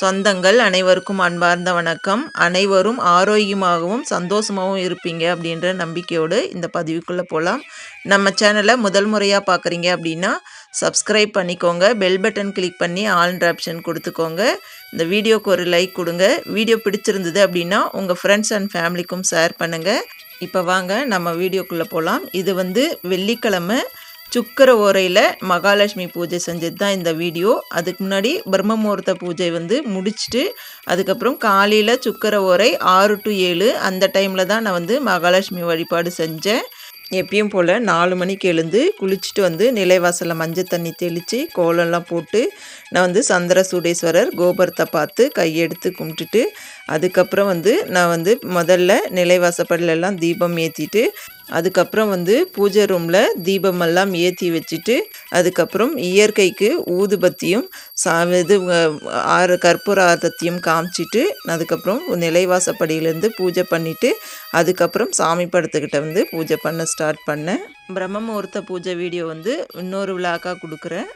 சொந்தங்கள் அனைவருக்கும் அன்பார்ந்த வணக்கம். அனைவரும் ஆரோக்கியமாகவும் சந்தோஷமாகவும் இருப்பீங்க அப்படின்ற நம்பிக்கையோடு இந்த பதிவுக்குள்ளே போகலாம் நம்ம சேனலை முதல் முறையாக பார்க்குறீங்க அப்படின்னா சப்ஸ்கிரைப் பண்ணிக்கோங்க. பெல் பட்டன் கிளிக் பண்ணி ஆல்ன்ற ஆப்ஷன் கொடுத்துக்கோங்க. இந்த வீடியோக்கு ஒரு லைக் கொடுங்க. வீடியோ பிடிச்சிருந்தது அப்படின்னா உங்கள் ஃப்ரெண்ட்ஸ் அண்ட் ஃபேமிலிக்கும் ஷேர் பண்ணுங்கள் இப்போ வாங்க நம்ம வீடியோக்குள்ளே போகலாம் இது வந்து வெள்ளிக்கிழமை சுக்கர ஓரையில் மகாலட்சுமி பூஜை செஞ்சது தான் இந்த வீடியோ. அதுக்கு முன்னாடி பிரம்ம முகூர்த்த பூஜை வந்து முடிச்சுட்டு அதுக்கப்புறம் காலையில் சுக்கர ஓரை ஆறு டு ஏழு அந்த டைமில் தான் நான் வந்து மகாலட்சுமி வழிபாடு செஞ்சேன். எப்பயும் போல் நாலு மணிக்கு எழுந்து குளிச்சுட்டு வந்து நிலைவாசலில் மஞ்சள் தண்ணி தெளித்து கோலம்லாம் போட்டு நான் வந்து சந்திர சூடேஸ்வரர் கோபுரத்தை பார்த்து கையெடுத்து கும்பிட்டுட்டு அதுக்கப்புறம் வந்து நான் வந்து முதல்ல நிலைவாசப்படிலெல்லாம் தீபம் ஏற்றிட்டு அதுக்கப்புறம் வந்து பூஜை ரூமில் தீபமெல்லாம் ஏற்றி வச்சுட்டு அதுக்கப்புறம் இயற்கைக்கு ஊதுபத்தியும் சா இது ஆறு கற்பூர ஆரத்தையும் காமிச்சிட்டு அதுக்கப்புறம் நிலைவாசப்படியிலேருந்து பூஜை பண்ணிவிட்டு அதுக்கப்புறம் சாமி படத்துக்கிட்ட வந்து பூஜை பண்ண ஸ்டார்ட் பண்ணேன். பிரம்ம முகூர்த்த பூஜை வீடியோ வந்து இன்னொரு விழாக்காக கொடுக்குறேன்.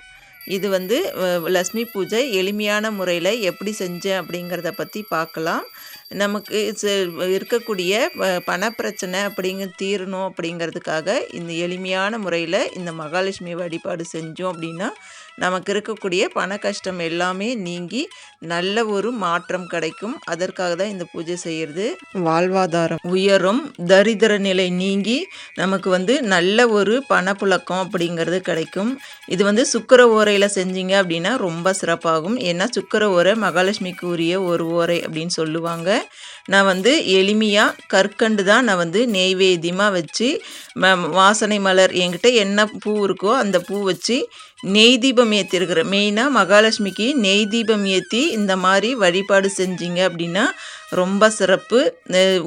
இது வந்து லக்ஷ்மி பூஜை எளிமையான முறையில் எப்படி செஞ்சேன் அப்படிங்கிறத பற்றி பார்க்கலாம் நமக்கு இருக்கக்கூடிய பணப்பிரச்சனை அப்படிங்க தீரணும் அப்படிங்கிறதுக்காக இந்த எளிமையான முறையில் இந்த மகாலட்சுமி வழிபாடு செஞ்சோம் அப்படின்னா நமக்கு இருக்கக்கூடிய பண கஷ்டம் எல்லாமே நீங்கி நல்ல ஒரு மாற்றம் கிடைக்கும். அதற்காக தான் இந்த பூஜை செய்கிறது. வாழ்வாதாரம். உயரும் தரித்திர நிலை நீங்கி நமக்கு வந்து நல்ல ஒரு பணப்புழக்கம் அப்படிங்கிறது கிடைக்கும். இது வந்து சுக்கர ஓரையில் செஞ்சீங்க அப்படின்னா ரொம்ப சிறப்பாகும். ஏன்னா சுக்கர ஓரை மகாலட்சுமிக்கு உரிய ஒரு ஓரை அப்படின்னு சொல்லுவாங்க. நான் வந்து எளிமையாக கற்கண்டு தான் நான் வந்து நெய்வேத்தியமாக வச்சு வாசனை மலர் என்கிட்ட என்ன பூ இருக்கோ அந்த பூ வச்சு நெய் தீபம் ஏற்றிருக்கிறேன் மெயினாக மகாலட்சுமிக்கு நெய் தீபம் ஏற்றி இந்த மாதிரி வழிபாடு செஞ்சீங்க அப்படின்னா ரொம்ப சிறப்பு.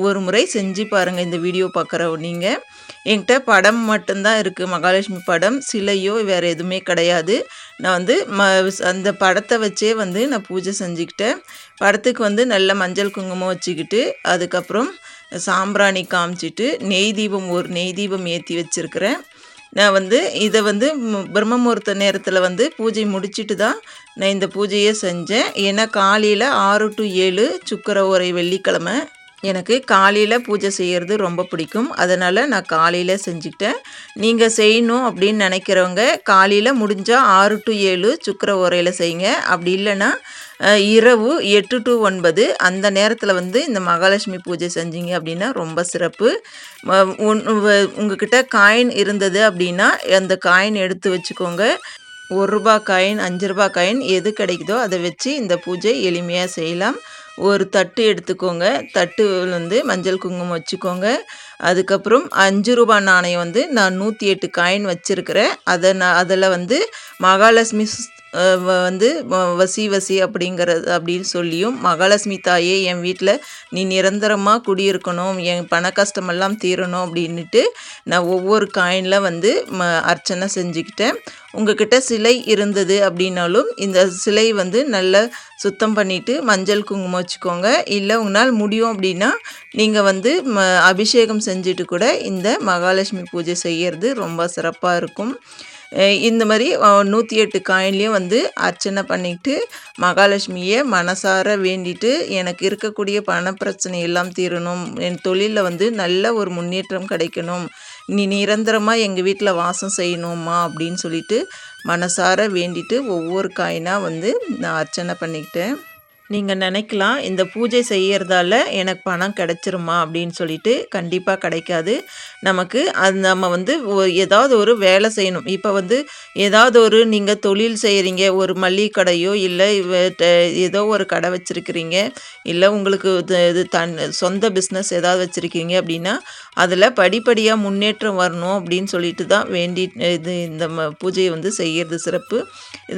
ஒரு முறை செஞ்சு பாருங்கள் இந்த வீடியோ பார்க்குற நீங்கள் என்கிட்ட படம் மட்டும்தான் இருக்குது மகாலட்சுமி படம் சிலையோ வேறு எதுவுமே கிடையாது. நான் வந்து ம அந்த படத்தை வச்சே வந்து நான் பூஜை செஞ்சுக்கிட்டேன். படத்துக்கு வந்து நல்ல மஞ்சள் குங்குமம் வச்சுக்கிட்டு அதுக்கப்புறம் சாம்பிராணி காமிச்சிட்டு நெய் தீபம் ஒரு நெய் தீபம் ஏற்றி வச்சுருக்கிறேன். நான் வந்து இதை வந்து பிரம்ம முகூர்த்த நேரத்தில் வந்து பூஜை முடிச்சுட்டு தான் நான் இந்த பூஜையை செஞ்சேன். ஏன்னா காலையில் ஆறு டு ஏழு சுக்கர உரை வெள்ளிக்கிழமை. எனக்கு காலையில் பூஜை செய்கிறது ரொம்ப பிடிக்கும். அதனால் நான் காலையில் செஞ்சுக்கிட்டேன். நீங்கள் செய்யணும் அப்படின்னு நினைக்கிறவங்க காலையில் முடிஞ்சால் ஆறு டு ஏழு சுக்கர உரையில் செய்யுங்க. அப்படி இல்லைன்னா இரவு எட்டு டு ஒன்பது அந்த நேரத்தில் வந்து இந்த மகாலட்சுமி பூஜை செஞ்சீங்க அப்படின்னா ரொம்ப சிறப்பு. உங்ககிட்ட காயின் இருந்தது அப்படின்னா அந்த காயின் எடுத்து வச்சுக்கோங்க. ஒரு ரூபா காயின் அஞ்சு ரூபா காயின் எது கிடைக்குதோ அதை வச்சு இந்த பூஜை எளிமையாக செய்யலாம். ஒரு தட்டு எடுத்துக்கோங்க. தட்டு வந்து மஞ்சள் குங்குமம் வச்சுக்கோங்க. அதுக்கப்புறம் அஞ்சு ரூபா நாணயம் வந்து நான் நூற்றி எட்டு காயின் வச்சுருக்கிறேன். அதை நான் அதில் வந்து மகாலட்சுமி வந்து வசி வசி அப்படிங்கிறது அப்படின்னு சொல்லியும் மகாலட்சுமி தாயே என் வீட்டில் நீ நிரந்தரமாக குடியிருக்கணும் என் பண கஷ்டமெல்லாம் தீரணும் அப்படின்ட்டு நான் ஒவ்வொரு காயினில் வந்து ம அர்ச்சனை செஞ்சுக்கிட்டேன். உங்ககிட்ட சிலை இருந்தது அப்படின்னாலும் இந்த சிலை வந்து நல்லா சுத்தம் பண்ணிவிட்டு மஞ்சள் குங்குமம் வச்சுக்கோங்க. இல்லை உங்களால் முடியும் அப்படின்னா நீங்கள் வந்து ம அபிஷேகம் செஞ்சுட்டு கூட இந்த மகாலட்சுமி பூஜை செய்கிறது ரொம்ப சிறப்பாக இருக்கும். இந்த மாதிரி நூற்றி எட்டு காயின்லேயும் வந்து அர்ச்சனை பண்ணிக்கிட்டு மகாலட்சுமியை மனசார வேண்டிட்டு எனக்கு இருக்கக்கூடிய பண பிரச்சனை எல்லாம் தீரணும். என் தொழிலில் வந்து நல்ல ஒரு முன்னேற்றம் கிடைக்கணும். நீ நிரந்தரமாக எங்கள் வீட்டில் வாசம் செய்யணுமா அப்படின்னு சொல்லிட்டு மனசார வேண்டிட்டு ஒவ்வொரு காயினாக வந்து நான் அர்ச்சனை பண்ணிக்கிட்டேன். நீங்கள் நினைக்கலாம் இந்த பூஜை செய்கிறதால எனக்கு பணம் கிடச்சிருமா அப்படின்னு சொல்லிட்டு கண்டிப்பாக கிடைக்காது. நமக்கு அது நம்ம வந்து ஏதாவது ஒரு வேலை செய்யணும். இப்போ வந்து ஏதாவது ஒரு நீங்கள் தொழில் செய்கிறீங்க ஒரு மல்லிகை கடையோ இல்லை ஏதோ ஒரு கடை வச்சுருக்கிறீங்க இல்லை உங்களுக்கு இது தன் சொந்த பிஸ்னஸ் ஏதாவது வச்சுருக்கீங்க அப்படின்னா அதில் படிப்படியாக முன்னேற்றம் வரணும் அப்படின்னு சொல்லிட்டு தான் வேண்டி இது இந்த பூஜையை வந்து செய்கிறது சிறப்பு.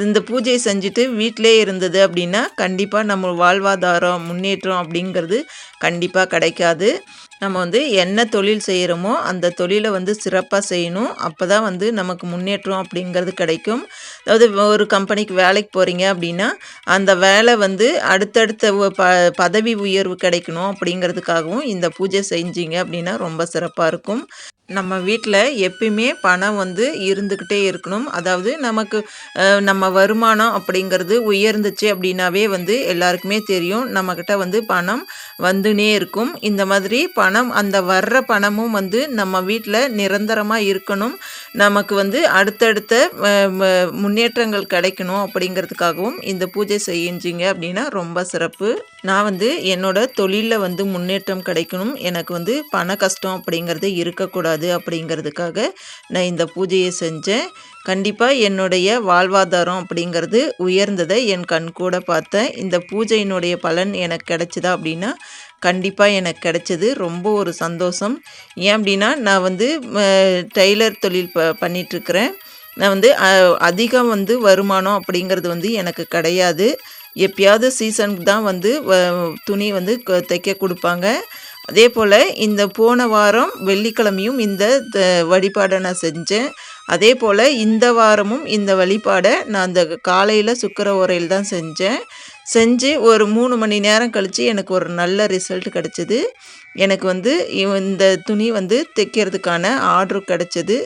இந்த பூஜையை செஞ்சுட்டு வீட்டிலே இருந்தது அப்படின்னா கண்டிப்பாக நம்ம நம்ம வாழ்வாதாரம் முன்னேற்றம் அப்படிங்கிறது கண்டிப்பாக கிடைக்காது. நம்ம வந்து என்ன தொழில் செய்கிறோமோ அந்த தொழிலை வந்து சிறப்பாக செய்யணும். அப்போ தான் வந்து நமக்கு முன்னேற்றம் அப்படிங்கிறது கிடைக்கும். அதாவது ஒரு கம்பெனிக்கு வேலைக்கு போகிறீங்க அப்படின்னா அந்த வேலை வந்து அடுத்தடுத்த ப பதவி உயர்வு கிடைக்கணும் அப்படிங்கிறதுக்காகவும் இந்த பூஜை செஞ்சீங்க அப்படின்னா ரொம்ப சிறப்பாக இருக்கும். நம்ம வீட்டில் எப்பயுமே பணம் வந்து இருந்துக்கிட்டே இருக்கணும். அதாவது நமக்கு நம்ம வருமானம் அப்படிங்கிறது உயர்ந்துச்சு அப்படின்னாவே வந்து எல்லாருக்குமே தெரியும். நம்மக்கிட்ட வந்து பணம் வந்துனே இருக்கும். இந்த மாதிரி பணம் அந்த வர்ற பணமும் வந்து நம்ம வீட்டில் நிரந்தரமாக இருக்கணும். நமக்கு வந்து அடுத்தடுத்த ம- முன்னேற்றங்கள் கிடைக்கணும் அப்படிங்கிறதுக்காகவும் இந்த பூஜை செஞ்சிங்க அப்படின்னா ரொம்ப சிறப்பு. நான் வந்து என்னோட தொழிலில் வந்து முன்னேற்றம் கிடைக்கணும். எனக்கு வந்து பண கஷ்டம் அப்படிங்கிறது இருக்கக்கூடாது அப்படிங்கிறதுக்காக நான் இந்த பூஜையை செஞ்சேன். கண்டிப்பாக என்னுடைய வாழ்வாதாரம் அப்படிங்கிறது உயர்ந்ததை என் கண் கூட பார்த்தேன். இந்த பூஜையினுடைய பலன் எனக்கு கிடைச்சதா அப்படின்னா கண்டிப்பாக எனக்கு கிடைச்சது. ரொம்ப ஒரு சந்தோஷம். ஏன் அப்படின்னா நான் வந்து டெய்லர் தொழில் ப பண்ணிகிட்ருக்கிறேன் நான் வந்து அதிகம் வந்து வருமானம் அப்படிங்கிறது வந்து எனக்கு கிடையாது. எப்பயாவது சீசனுக்கு தான் வந்து வ- துணி வந்து க- தைக்க கொடுப்பாங்க. அதே போல் இந்த போன வாரம் வெள்ளிக்கிழமையும் இந்த த- வழிபாடை நான் செஞ்சேன். அதே போல் இந்த வாரமும் இந்த வழிபாடை நான் அந்த காலையில் சுக்கர உரையில் தான் செஞ்சேன். செஞ்சு ஒரு மூணு மணி நேரம் கழித்து எனக்கு ஒரு நல்ல ரிசல்ட் கிடச்சிது. எனக்கு வந்து இந்த துணி வந்து தைக்கிறதுக்கான ஆர்டர் கிடச்சிது.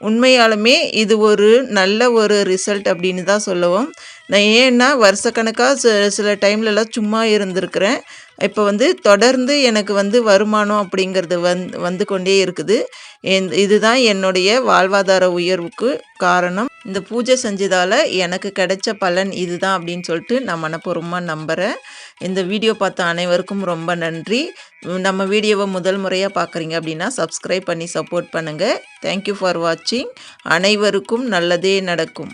உண்மையாலுமே இது ஒரு நல்ல ஒரு ரிசல்ட் அப்படின்னு தான் சொல்லுவோம். நான் ஏன்னா வருஷக்கணக்காக ச சில டைம்லலாம் சும்மா இருந்திருக்கிறேன். இப்போ வந்து தொடர்ந்து எனக்கு வந்து வருமானம் அப்படிங்கிறது வந் வந்து கொண்டே இருக்குது. என்- இதுதான் என்னுடைய வாழ்வாதார உயர்வுக்கு காரணம். இந்த பூஜை செஞ்சதால் எனக்கு கிடைச்ச பலன் இதுதான் அப்படின்னு சொல்லிட்டு நான் மனப்பூர்வமாக நம்புகிறேன் இந்த வீடியோ பார்த்த அனைவருக்கும் ரொம்ப நன்றி. நம்ம வீடியோவை முதல் முறையாக பார்க்குறீங்க அப்படின்னா சப்ஸ்கிரைப் பண்ணி சப்போர்ட் பண்ணுங்கள் தேங்க்யூ ஃபார் வாட்சிங் அனைவருக்கும் நல்லதே நடக்கும்.